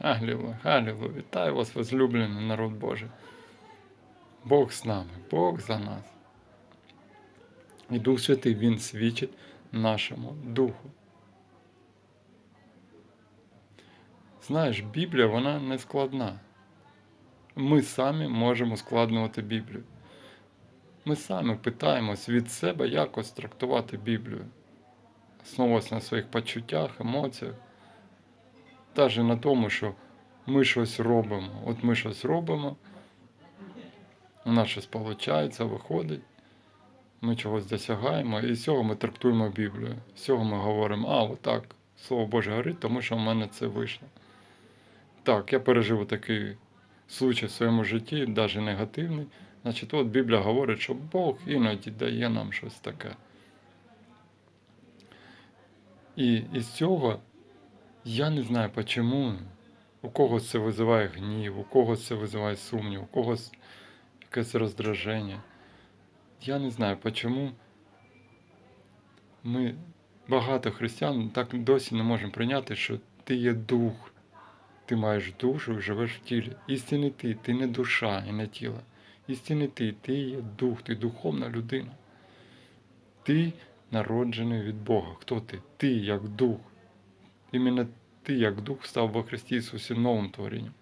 Алілуя, алілуя. Вітаю вас, возлюблений народ Божий. Бог з нами, Бог за нас. І Дух Святий Він свідчить нашому духу. Знаєш, Біблія вона не складна. Ми самі можемо складнувати Біблію. Ми самі питаємось від себе якось трактувати Біблію. Основуватися на своїх почуттях, емоціях. Навіть на тому, що ми щось робимо. От ми щось робимо, у нас щось виходить, виходить, ми чогось досягаємо, і з цього ми трактуємо Біблію. З цього ми говоримо, а, отак, Слово Боже говорить, тому що в мене це вийшло. Так, я пережив такий случай в своєму житті, навіть негативний. Значить, от Біблія говорить, що Бог іноді дає нам щось таке. І із цього я не знаю чому. У когось це визиває гнів, у когось це визиває сумнів, у когось якесь роздраження. Я не знаю чому ми, багато християн, так досі не можемо прийняти, що ти є дух, ти маєш душу і живеш в тілі. Істинний ти, ти не душа і не тіло. Істинний ти, ти є дух, ти духовна людина. Ти народжений від Бога. Хто ти? Ти як дух. Іменно ти, як дух, став во Христі Ісусі новим творінням.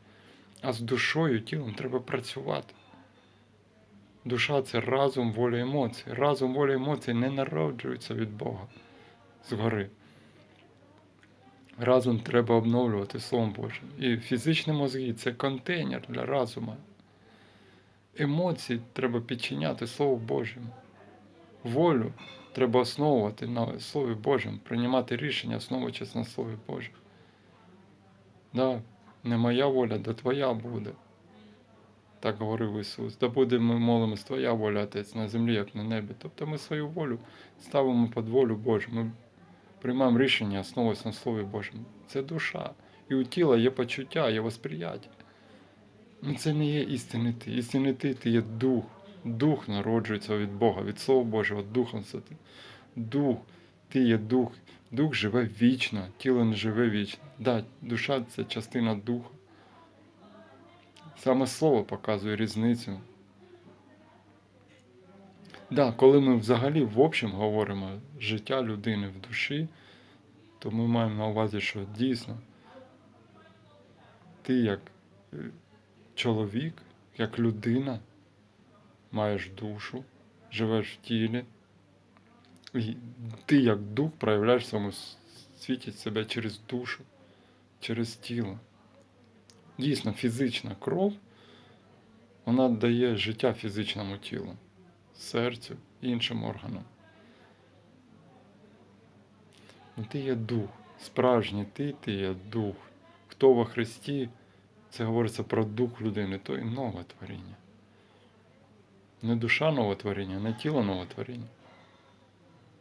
А з душою, тілом треба працювати. Душа це разум, воля, емоції. Разум, воля, емоції не народжуються від Бога згори. Разум треба обновлювати Словом Божим. І фізичні мозги це контейнер для разума. Емоції треба підчиняти Слову Божому. Волю треба основувати на Слові Божому, приймати рішення, основуючись на Слові Божому. Да, не моя воля, да твоя буде. Так говорив Ісус. Да буде ми молимось Твоя воля, Отець, на землі, як на небі. Тобто ми свою волю ставимо під волю Божу. Ми приймаємо рішення, основуючись на Слові Божому. Це душа. І у тіла є почуття, є восприяття. Ну це не є істинний ти. Істинний ти ти є дух. Дух народжується від Бога, від Слова Божого, Духом Святим. Дух, ти є дух. Дух живе вічно, тіло не живе вічно. Да, душа це частина духа. Саме слово показує різницю. Да, коли ми взагалі в общем говоримо життя людини в душі, то ми маємо на увазі, що дійсно ти як е, чоловік, як людина, маєш душу, живеш в тілі, ти як дух проявляєш в цьому світі себе через душу, через тіло. Дійсно, фізична кров, вона дає життя фізичному тілу, серцю і іншим органам. Ну, ти є дух, справжній ти, ти є дух. Хто во Христі, це говориться про дух людини, то і нове творіння. Не душа новотворіння, не тіло новотворіння,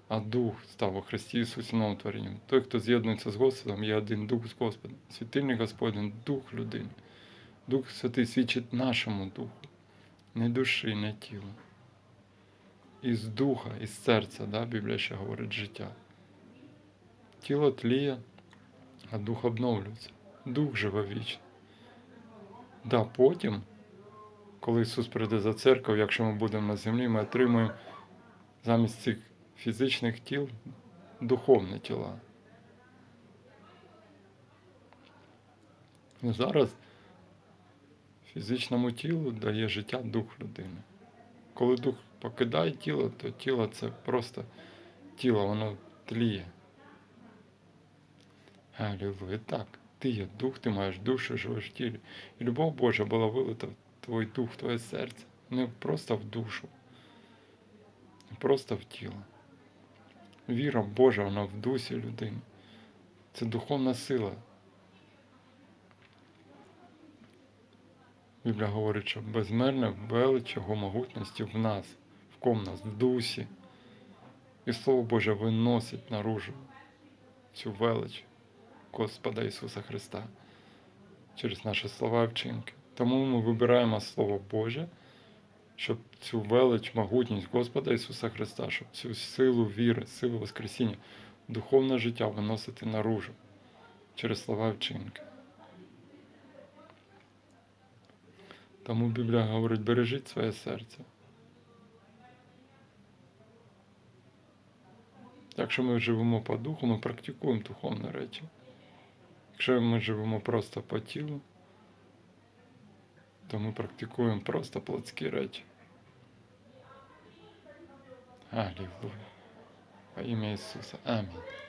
а дух став во Христі Ісусі новотворінням. Той, хто з'єднується з Господом, є один дух з Господом. Світильник Господень, дух людини. Дух Святий свідчить нашому духу, не душі, не тіла. Із духа, із серця, да, Біблія ще говорить життя. Тіло тліє, а дух обновлюється. Дух живе вічно. Да, потім коли Ісус прийде за церкву, якщо ми будемо на землі, ми отримуємо замість цих фізичних тіл духовні тіла. Ну, зараз фізичному тілу дає життя дух людини. Коли дух покидає тіло, то тіло це просто тіло, воно тліє. Алілуя. Так, ти є дух, ти маєш душу, живеш в тілі. І любов Божа була вилита в твій дух, твоє серце. Не просто в душу, не просто в тіло. Віра Божа, вона в дусі людини. Це духовна сила. Біблія говорить, що безмерне велич його могутності в нас, в ком нас, в дусі. І Слово Боже виносить наружу цю велич Господа Ісуса Христа через наші слова і вчинки. Тому ми вибираємо Слово Боже, щоб цю велич, могутність Господа Ісуса Христа, щоб цю силу віри, силу Воскресіння, духовне життя виносити наружу через слова вчинки. Тому Біблія говорить, бережіть своє серце. Якщо ми живемо по духу, ми практикуємо духовні речі. Якщо ми живемо просто по тілу, то ми практикуємо просто плотські речі. Аллилуйя. Во ім'я Ісуса. Амінь.